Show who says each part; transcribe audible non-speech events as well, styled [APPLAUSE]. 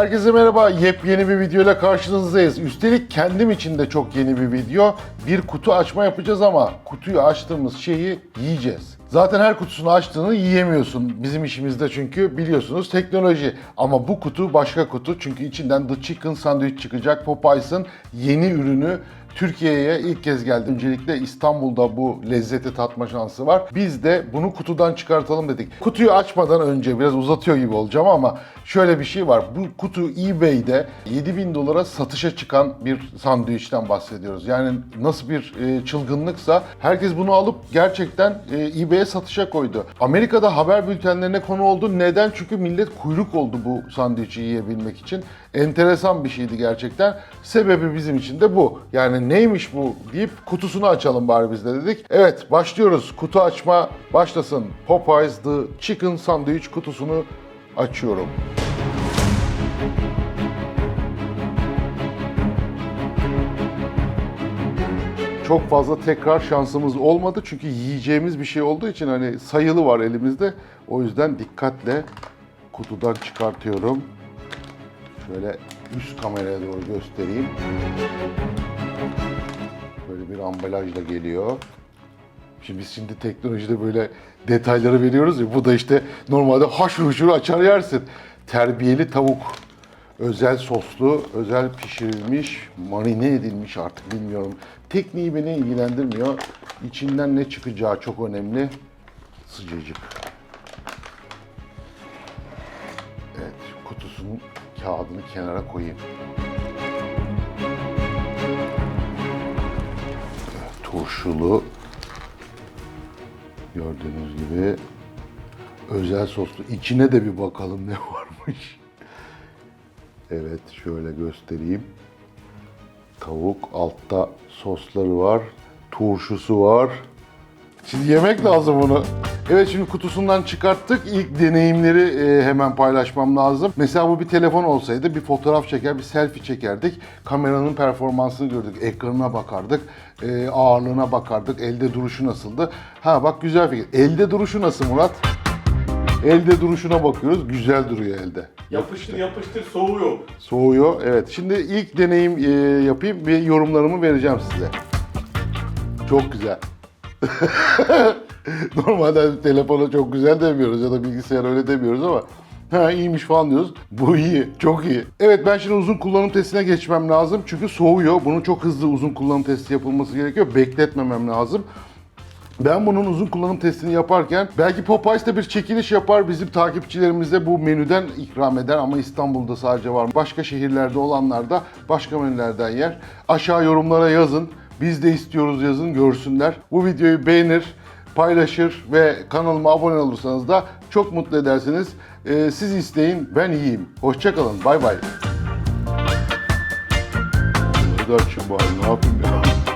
Speaker 1: Herkese merhaba. Yepyeni bir videoyla karşınızdayız. Üstelik kendim için de çok yeni bir video. Bir kutu açma yapacağız ama kutuyu açtığımız şeyi yiyeceğiz. Zaten her kutusunu açtığını yiyemiyorsun. Bizim işimizde çünkü biliyorsunuz teknoloji. Ama bu kutu başka kutu çünkü içinden The Chicken Sandwich çıkacak. Popeyes'ın yeni ürünü Türkiye'ye ilk kez geldi. Öncelikle İstanbul'da bu lezzeti tatma şansı var. Biz de bunu kutudan çıkartalım dedik. Kutuyu açmadan önce biraz uzatıyor gibi olacağım ama şöyle bir şey var. Bu kutu eBay'de 7000 dolara satışa çıkan bir sandviçten bahsediyoruz. Yani nasıl bir e, çılgınlıksa herkes bunu alıp gerçekten e, eBay'e satışa koydu. Amerika'da haber bültenlerine konu oldu. Neden? Çünkü millet kuyruk oldu bu sandviçi yiyebilmek için. Enteresan bir şeydi gerçekten. Sebebi bizim için de bu. Yani neymiş bu deyip kutusunu açalım bari biz de dedik. Evet başlıyoruz. Kutu açma başlasın. Popeyes The Chicken Sandwich kutusunu açıyorum. Çok fazla tekrar şansımız olmadı çünkü yiyeceğimiz bir şey olduğu için hani sayılı var elimizde. O yüzden dikkatle kutudan çıkartıyorum. Şöyle üst kameraya doğru göstereyim. Böyle bir ambalajla geliyor. Şimdi biz şimdi teknolojide böyle detayları veriyoruz ya. Bu da işte normalde haşır huşur açar yersin. Terbiyeli tavuk. Özel soslu, özel pişirilmiş, marine edilmiş artık bilmiyorum. Tekniği beni ilgilendirmiyor. İçinden ne çıkacağı çok önemli. Sıcacık. Evet, kutusunun kağıdını kenara koyayım. Turşulu. Gördüğünüz gibi özel soslu. İçine de bir bakalım ne [LAUGHS] varmış. Evet, şöyle göstereyim. Tavuk, altta sosları var, turşusu var. Şimdi yemek lazım bunu. Evet şimdi kutusundan çıkarttık. İlk deneyimleri e, hemen paylaşmam lazım. Mesela bu bir telefon olsaydı bir fotoğraf çeker, bir selfie çekerdik. Kameranın performansını gördük, ekranına bakardık, e, ağırlığına bakardık, elde duruşu nasıldı. Ha bak güzel fikir. Elde duruşu nasıl Murat? Elde duruşuna bakıyoruz. Güzel duruyor elde.
Speaker 2: Yapıştır yapıştır soğuyor.
Speaker 1: Soğuyor. Evet. Şimdi ilk deneyim e, yapayım ve yorumlarımı vereceğim size. Çok güzel. [LAUGHS] Normalde telefona çok güzel demiyoruz ya da bilgisayar öyle demiyoruz ama ha iyiymiş falan diyoruz. Bu iyi, çok iyi. Evet ben şimdi uzun kullanım testine geçmem lazım çünkü soğuyor. Bunun çok hızlı uzun kullanım testi yapılması gerekiyor. Bekletmemem lazım. Ben bunun uzun kullanım testini yaparken belki Popeyes de bir çekiliş yapar bizim takipçilerimize bu menüden ikram eder ama İstanbul'da sadece var. Başka şehirlerde olanlar da başka menülerden yer. Aşağı yorumlara yazın. Biz de istiyoruz yazın görsünler. Bu videoyu beğenir, paylaşır ve kanalıma abone olursanız da çok mutlu edersiniz. Ee, siz isteyin ben yiyeyim. Hoşçakalın. Bay bay. Ne yapayım ya.